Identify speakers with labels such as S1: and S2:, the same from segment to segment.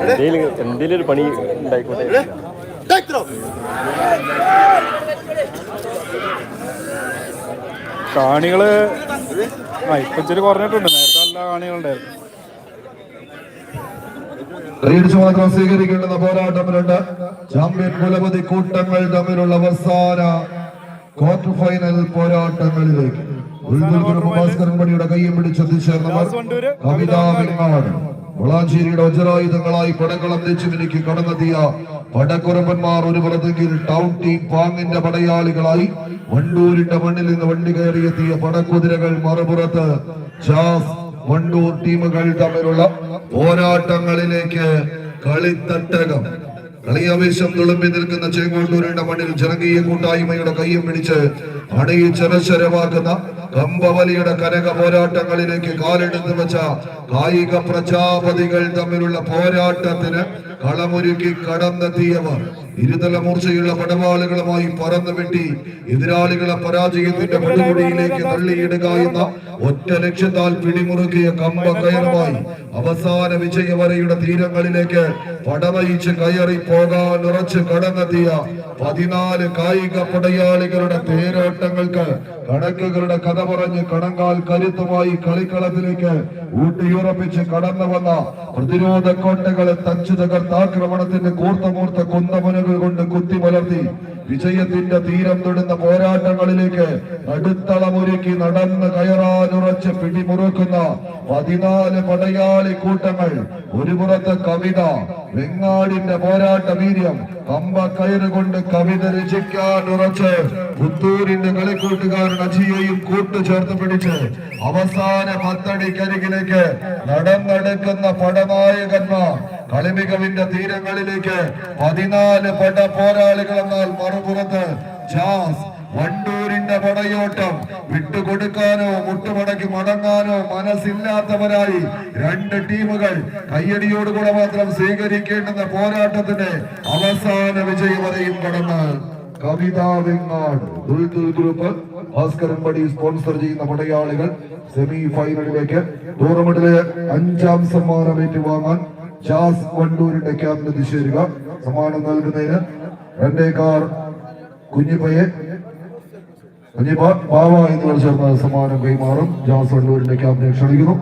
S1: എന്തേലും എന്തെങ്കിലും ഒരു പണി ഉണ്ടായിക്കോട്ടെ.
S2: കാണികൾ ആ ഇപ്പൊ ഇച്ചിരി കുറഞ്ഞിട്ടുണ്ട്. നേരത്തെ എല്ലാ കാണികളുണ്ടായിരുന്നു
S3: സ്വീകരിക്കേണ്ടുന്ന മാത്രം സ്വീകരിക്കേണ്ടുന്ന പോരാട്ടത്തിലുണ്ട് ചാമ്പ്യൻ കുലപതി കൂട്ടങ്ങൾ തമ്മിലുള്ള അവസാന ക്വാർട്ടർ ഫൈനൽ പോരാട്ടങ്ങളിലേക്ക് പണിയുടെ കൈയും പിടിച്ചെത്തിച്ചേർന്നവർ കവിത വെങ്ങാട് വളാഞ്ചേരിയുടെ വജ്രായുധങ്ങളായി പടക്കളം നെച്ചുമിനിക്ക് കടന്നെത്തിയ പടക്കുറമ്പന്മാർ ഒരു പുറത്തെങ്കിൽ ടൗൺ ടീം പാങ്ങിന്റെ പടയാളികളായി വണ്ടൂരിന്റെ മണ്ണിൽ നിന്ന് വണ്ടി കയറിയെത്തിയ പടക്കുതിരകൾ മറുപുറത്ത്. ജാസ് വണ്ടൂർ ടീമുകൾ തമ്മിലുള്ള പോരാട്ടങ്ങളിലേക്ക് കളിത്തട്ടകം. കളിയാവേശം തുളുമ്പി നിൽക്കുന്ന ചേങ്ങോട്ടൂരിന്റെ മണ്ണിൽ ജനകീയ കൂട്ടായ്മയുടെ കയ്യും പിടിച്ച് അണിയിൽ ചരശ്വരമാക്കുന്ന കമ്പവലിയുടെ കനക പോരാട്ടങ്ങളിലേക്ക് കാലെടുത്തു വെച്ച കായിക പ്രജാപതികൾ തമ്മിലുള്ള പോരാട്ടത്തിന് കളമൊരുക്കി കടന്നെത്തിയവർ. ഇരുതല മൂർച്ചയുള്ള പടവാളുകളുമായി പറന്നു വെട്ടി എതിരാളികളെ പരാജയത്തിന്റെ പടുകുടിയിലേക്ക് തള്ളിയിടുക എന്ന ഒറ്റ ലക്ഷ്യത്താൽ പിടിമുറുക്കിയ കമ്പ കയറുമായി അവസാന വിജയവരയുടെ തീരങ്ങളിലേക്ക് പടവയിച്ച് കയറി പോകാൻ ഉറച്ച് കടന്നെത്തിയ പതിനാല് കായിക പടയാളികളുടെ തേരോട്ടങ്ങൾക്ക് കണക്കുകളുടെ കഥ പറഞ്ഞ് കണങ്കാൽ കരുത്തുമായി കളിക്കളത്തിലേക്ക് ഊട്ടിയുറപ്പിച്ച് കടന്നു വന്ന പ്രതിരോധ കോട്ടകളെ തച്ചു തകർത്ത ആക്രമണത്തിന്റെ കൂർത്തമൂർത്ത കുന്തമുനകൾ കൊണ്ട് കുത്തി വളർത്തി വിജയത്തിന്റെ തീരം തൊടുന്ന പോരാട്ടങ്ങളിലേക്ക് അടുത്തളമൊരുക്കി നടന്ന് കയറാനുറച്ച് പിടിമുറുക്കുന്ന പതിനാല് പടയാളി കൂട്ടങ്ങൾ. ഒരു പുറത്ത് കവിത വെങ്ങാടിന്റെ പോരാട്ട വീര്യം കമ്പ കയറുകൊണ്ട് കവിത രചിക്കാൻ ഉറച്ച് പുത്തൂരിന്റെ കളിക്കൂട്ടുകാരൻ അജിയെയും കൂട്ടുചേർത്ത് പിടിച്ച് അവസാന പത്തടിക്കരികിലേക്ക് നടന്നെടുക്കുന്ന പടനായകന്മാർ കളിമികവിന്റെ തീരങ്ങളിലേക്ക് പതിനാല് പട പോരാളികൾ എന്നാൽ മറുപുറത്ത് ജാസ് വണ്ടൂരിന്റെ പടയോട്ടം വിട്ടുകൊടുക്കാനോ മുട്ടുമടക്കി മടങ്ങാനോ മനസ്സില്ലാത്തവരായി രണ്ട് ടീമുകൾ കയ്യടിയോടുകൂടെ മാത്രം സ്വീകരിക്കേണ്ടുന്ന പോരാട്ടത്തിന്റെ അവസാന വിജയം വരെയും കടന്ന് കവിത വെങ്ങാട് പടി സ്പോൺസർ ചെയ്യുന്ന പടയാളികൾ സെമി ഫൈനലിലേക്ക് ടൂർണമെന്റിലെ അഞ്ചാം സമ്മാനം ഏറ്റുവാങ്ങാൻ ജാസ് വണ്ടൂരിന്റെ ക്യാമ്പ് തിരിച്ചേരുക സമ്മാനം നൽകുന്നതിന് രണ്ടേക്കാർ കുഞ്ഞിപ്പയെ കുഞ്ഞിപ്പ ബാവ എന്നിവർ ചേർന്ന് സമ്മാനം കൈമാറും. ജാസ് വണ്ടൂരിന്റെ ക്യാമ്പിനെ ക്ഷണിക്കുന്നു.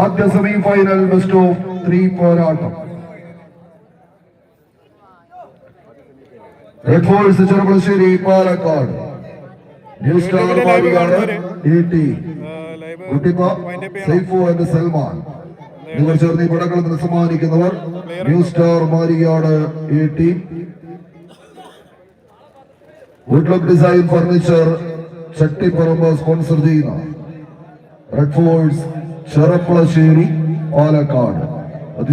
S3: ആദ്യ semi final best of three പോരാട്ടം. Red force Cherpulassery Palakkad. New star മാരിയാണ് ഈ ടീം കുട്ടിപ്പ സൈഫു ആൻഡ് സൽമാൻ. നിങ്ങൾ ചേർന്ന് ഈ പടക്കളത്തിന് സമ്മാനിക്കുന്നവർ ന്യൂ സ്റ്റാർ മാരിയാട് ഈ team. Woodlock design furniture Chattiparamba sponsor ചെയ്യുന്ന റെഡ് ഫോഴ്സ് ചെറുപ്പളശ്ശേരി പാലക്കാട്. അത്